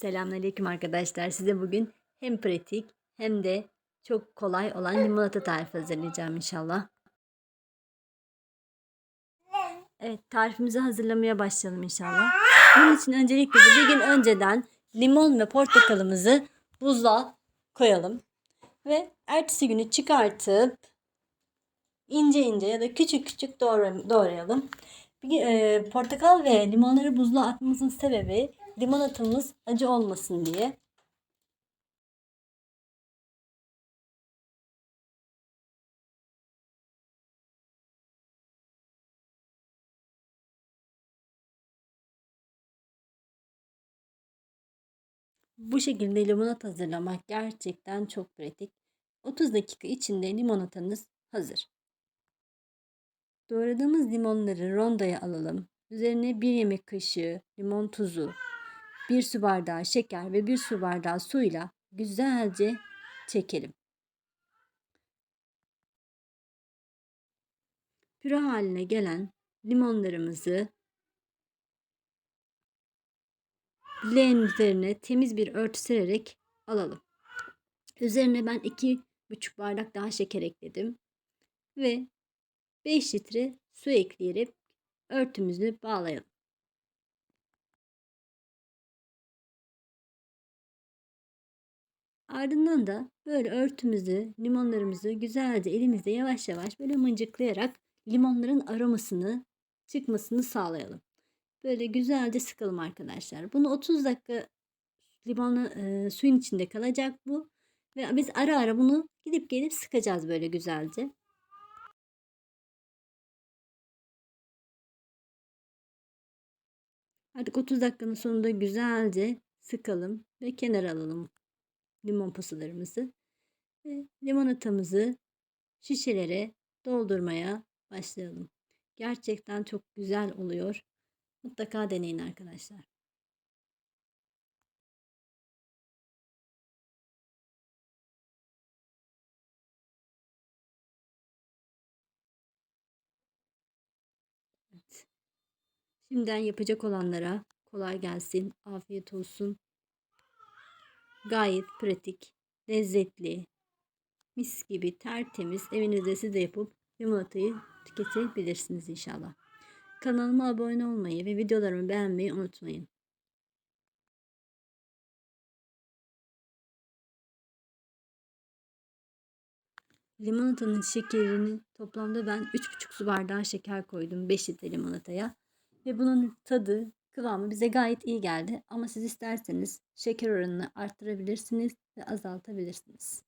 Selamünaleyküm arkadaşlar. Size bugün hem pratik hem de çok kolay olan limonata tarifi hazırlayacağım inşallah. Evet tarifimizi hazırlamaya başlayalım inşallah. Bunun için öncelikle bir gün önceden limon ve portakalımızı buzluğa koyalım. Ve ertesi günü çıkartıp ince ince ya da küçük küçük doğra- doğrayalım. Bir, e, portakal ve limonları buzluğa atmamızın sebebi limonatamız acı olmasın diye. Bu şekilde limonata hazırlamak gerçekten çok pratik. 30 dakika içinde limonatanız hazır. Doğradığımız limonları rondoya alalım. Üzerine bir yemek kaşığı limon tuzu, bir su bardağı şeker ve bir su bardağı suyla güzelce çekelim. Püre haline gelen limonlarımızı leğen üzerine temiz bir örtü sererek alalım. Üzerine ben iki buçuk bardak daha şeker ekledim. Ve 5 litre su ekleyerek örtümüzü bağlayalım. Ardından da böyle örtümüzü, limonlarımızı güzelce elimizde yavaş yavaş böyle mıncıklayarak limonların aromasını çıkmasını sağlayalım. Böyle güzelce sıkalım arkadaşlar. Bunu 30 dakika limonlu e, suyun içinde kalacak bu. Ve biz ara ara bunu gidip gelip sıkacağız böyle güzelce. Artık 30 dakikanın sonunda güzelce sıkalım ve kenara alalım limon posalarımızı. Ve limonatamızı şişelere doldurmaya başlayalım. Gerçekten çok güzel oluyor. Mutlaka deneyin arkadaşlar. Evet. Şimdiden yapacak olanlara kolay gelsin, afiyet olsun. Gayet pratik, lezzetli, mis gibi tertemiz evinizde siz de yapıp limonatayı tüketebilirsiniz inşallah. Kanalıma abone olmayı ve videolarımı beğenmeyi unutmayın. Limonatanın şekerini toplamda ben 3,5 su bardağı şeker koydum 5 litre limonataya. Ve bunun tadı, kıvamı bize gayet iyi geldi. Ama siz isterseniz şeker oranını arttırabilirsiniz ve azaltabilirsiniz.